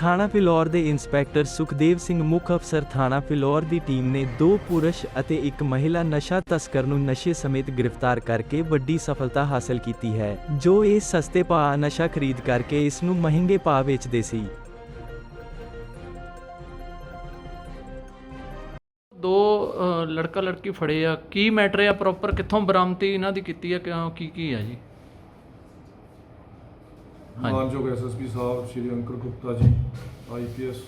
ਥਾਣਾ ਫਿਲੌਰ ਦੇ ਇੰਸਪੈਕਟਰ ਸੁਖਦੇਵ ਸਿੰਘ ਮੁੱਖ ਅਫਸਰ ਥਾਣਾ ਫਿਲੌਰ ਦੀ ਟੀਮ ਨੇ ਦੋ ਪੁਰਸ਼ ਅਤੇ ਇੱਕ ਮਹਿਲਾ ਨਸ਼ਾ ਤਸਕਰ ਨੂੰ ਨਸ਼ੇ ਸਮੇਤ ਗ੍ਰਿਫਤਾਰ ਕਰਕੇ ਵੱਡੀ ਸਫਲਤਾ ਹਾਸਲ ਕੀਤੀ ਹੈ, ਜੋ ਇਹ ਸਸਤੇ ਭਾਅ ਨਸ਼ਾ ਖਰੀਦ ਕਰਕੇ ਇਸ ਨੂੰ ਮਹਿੰਗੇ ਭਾਅ ਵੇਚਦੇ ਸੀ। ਦੋ ਲੜਕਾ ਲੜਕੀ ਫੜੇ ਆ। ਕੀ ਮੈਟਰ ਆ ਪ੍ਰੋਪਰ ਕਿੱਥੋਂ ਬਰਾਮਤੀ ਇਹਨਾਂ ਦੀ ਕੀਤੀ ਆ? ਕਿਉਂ ਕੀ ਕੀ ਆ ਜੀ? ਹਾਂਜੀ। ਮਾਨਯੋਗ ਐਸਐਸਪੀ ਸਾਹਿਬ, ਸ਼੍ਰੀ ਅੰਕਰ ਗੁਪਤਾ ਜੀ ਆਈਪੀਐਸ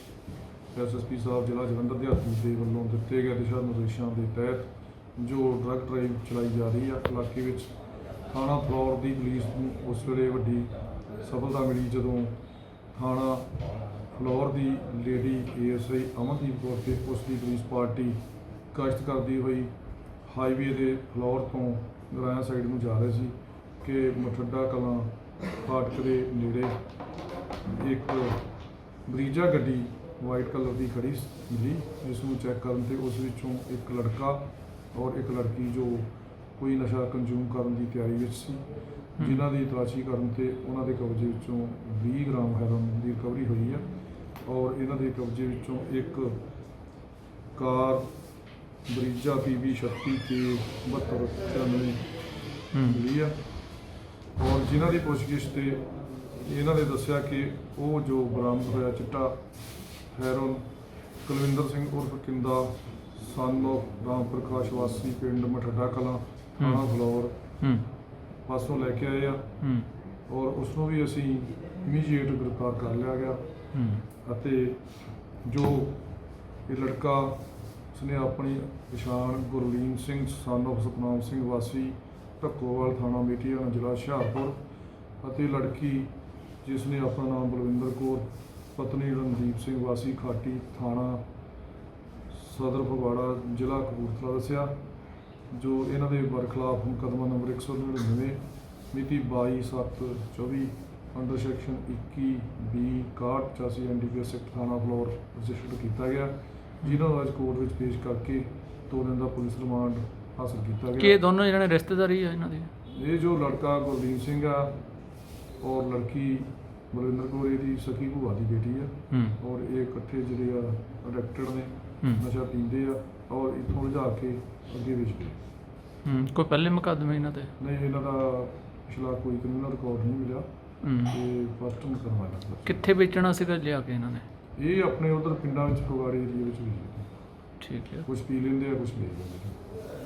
ਐਸਐਸਪੀ ਸਾਹਿਬ, ਜ਼ਿਲ੍ਹਾ ਜਲੰਧਰ ਦੇ ਹੱਥ ਦੇ ਵੱਲੋਂ ਦਿੱਤੇ ਗਏ ਦਿਸ਼ਾ ਨਿਰਦੇਸ਼ਾਂ ਦੇ ਤਹਿਤ ਜੋ ਡਰੱਗ ਡਰਾਈਵ ਚਲਾਈ ਜਾ ਰਹੀ ਹੈ ਇਲਾਕੇ ਵਿੱਚ ਥਾਣਾ ਫਲੋਰ ਦੀ ਪੁਲਿਸ ਨੂੰ ਉਸ ਵੇਲੇ ਵੱਡੀ ਸਫਲਤਾ ਮਿਲੀ ਜਦੋਂ ਥਾਣਾ ਫਲੋਰ ਦੀ ਲੇਡੀ ਏਐਸਆਈ ਅਮਨਦੀਪ ਕੌਰ ਤੇ ਉਸ ਦੀ ਪੁਲਿਸ ਪਾਰਟੀ ਗਸ਼ਤ ਕਰਦੀ ਹੋਈ ਹਾਈਵੇ ਦੇ ਫਲੋਰ ਤੋਂ ਗਰਾਇਆ ਸਾਈਡ ਨੂੰ ਜਾ ਰਹੇ ਸੀ ਕਿ ਮਠੱਡਾ ਕਲਾਂ ਫਾਟਕ ਦੇ ਨੇੜੇ ਇੱਕ ਬਰੀਜਾ ਗੱਡੀ ਵਾਈਟ ਕਲਰ ਦੀ ਖੜੀ ਸ- ਮਿਲੀ ਜਿਸ ਨੂੰ ਚੈੱਕ ਕਰਨ ਤੇ ਉਸ ਵਿੱਚੋਂ ਇੱਕ ਲੜਕਾ ਔਰ ਇੱਕ ਲੜਕੀ ਜੋ ਕੋਈ ਨਸ਼ਾ ਕੰਜ਼ੂਮ ਕਰਨ ਦੀ ਤਿਆਰੀ ਵਿੱਚ ਸੀ ਜਿਨ੍ਹਾਂ ਦੀ ਤਲਾਸ਼ੀ ਕਰਨ ਤੇ ਉਹਨਾਂ ਦੇ ਕਬਜ਼ੇ ਵਿੱਚੋਂ 20 ਗ੍ਰਾਮ ਹੈਰੋਇਨ ਦੀ ਰਿਕਵਰੀ ਹੋਈ ਹੈ ਔਰ ਇਹਨਾਂ ਦੇ ਕਬਜ਼ੇ ਵਿੱਚੋਂ ਇੱਕ ਕਾਰ ਬਰੀਜਾ ਪੀਬੀ 36 ਤੇ 7293 ਮਿਲੀ ਆ ਜਿਨ੍ਹਾਂ ਦੀ ਪੁੱਛਗਿੱਛ ਤੇ ਇਹਨਾਂ ਨੇ ਦੱਸਿਆ ਕਿ ਉਹ ਜੋ ਬਰਾਮਦ ਹੋਇਆ ਚਿੱਟਾ ਹੈਰੋਨ ਕੁਲਵਿੰਦਰ ਸਿੰਘ ਉਰਫ ਕਿੰਦਾ ਸਨ of ਰਾਮ ਪ੍ਰਕਾਸ਼ ਵਾਸੀ ਪਿੰਡ ਮਠੱਡਾ ਕਲਾਂ ਥਾਣਾ ਫਲੋਰ। ਹੂੰ। ਪਾਸੋਂ ਲੈ ਕੇ ਆਏ ਆ। ਹੂੰ। ਔਰ ਉਸ ਨੂੰ ਵੀ ਅਸੀਂ ਇਮੀਡੀਏਟ ਗ੍ਰਿਫਤਾਰ ਕਰ ਲਿਆ ਗਿਆ। ਹੂੰ। ਅਤੇ ਜੋ ਇਹ ਲੜਕਾ ਉਸਨੇ ਆਪਣੀ ਪਛਾਣ ਗੁਰਲੀਨ ਸਿੰਘ ਸਨ of ਸਤਨਾਮ ਸਿੰਘ ਵਾਸੀ ਢੱਕੋਵਾਲ ਥਾਣਾ ਮੇਟੀਆਂ ਜ਼ਿਲ੍ਹਾ ਹੁਸ਼ਿਆਰਪੁਰ ਅਤੇ ਲੜਕੀ ਜਿਸ ਨੇ ਆਪਣਾ ਨਾਮ ਬਲਵਿੰਦਰ ਕੌਰ, ਪਤਨੀ ਰਣਦੀਪ ਸਿੰਘ ਵਾਸੀ ਖਾਟੀ ਥਾਣਾ ਸਦਰ ਫਗਵਾੜਾ ਜ਼ਿਲ੍ਹਾ ਕਪੂਰਥਲਾ ਦੱਸਿਆ, ਜੋ ਇਹਨਾਂ ਦੇ ਬਰਖਲਾਫ ਮੁਕੱਦਮਾ ਨੰਬਰ 199 ਮਿਤੀ 22/7/24 under section 21 B 6185 NDPS act ਥਾਣਾ ਫਲੋਰ ਰਜਿਸਟਰਡ ਕੀਤਾ ਗਿਆ, ਜਿਨ੍ਹਾਂ ਨੂੰ ਅੱਜ ਕੋਰਟ ਵਿੱਚ ਪੇਸ਼ ਕਰਕੇ ਦੋ ਦਿਨ ਦਾ ਪੁਲਿਸ ਰਿਮਾਂਡ ਹਾਸਲ ਕੀਤਾ ਕੀ ਗਿਆ ਦੋਨੋਂ ਜਿਹੜੇ ਰਿਸ਼ਤੇਦਾਰੀ ਆ ਇਹਨਾਂ ਦੀ? ਇਹ ਜੋ ਲੜਕਾ ਗੁਰਦੀਪ ਸਿੰਘ ਆ ਔਰ ਲੜਕੀ ਬਲਵਿੰਦਰ ਕੌਰ ਇਹਦੀ ਸਖੀ ਭੂਆ ਦੀ ਬੇਟੀ ਆ। ਹੂੰ। ਔਰ ਇਹ ਇਕੱਠੇ ਜਿਹੜੇ ਆ ਅਡਿਕਟਡ ਨੇ ਹੂੰ। ਨਸ਼ਾ ਪੀਂਦੇ ਆ ਔਰ ਇੱਥੋਂ ਲਿਜਾ ਕੇ ਅੱਗੇ ਵੇਚਦੇ ਹੂੰ ਕੋਈ ਪਹਿਲੇ ਮੁਕੱਦਮੇ ਇਹਨਾਂ ਤੇ? ਨਹੀਂ ਇਹਨਾਂ ਦਾ ਪਿਛਲਾ ਕੋਈ ਕ੍ਰਿਮੀਨਲ ਰਿਕਾਰਡ ਨਹੀਂ ਮਿਲਿਆ। ਹੂੰ। ਤੇ ਫਸਟ ਮੁਕਦਮਾ ਹੈ ਕਿੱਥੇ ਵੇਚਣਾ ਸੀਗਾ ਲਿਆ ਕੇ ਇਹਨਾਂ ਨੇ? ਇਹ ਆਪਣੇ ਉਧਰ ਪਿੰਡਾਂ ਵਿੱਚ ਫਗਵਾੜੇ ਏਰੀਆ ਵਿੱਚ ਵੇਚਦੇ ਠੀਕ ਹੈ। ਕੁਝ ਪੀ ਲੈਂਦੇ ਆ ਕੁਝ ਵੇਚ ਲੈਂਦੇ ਆ।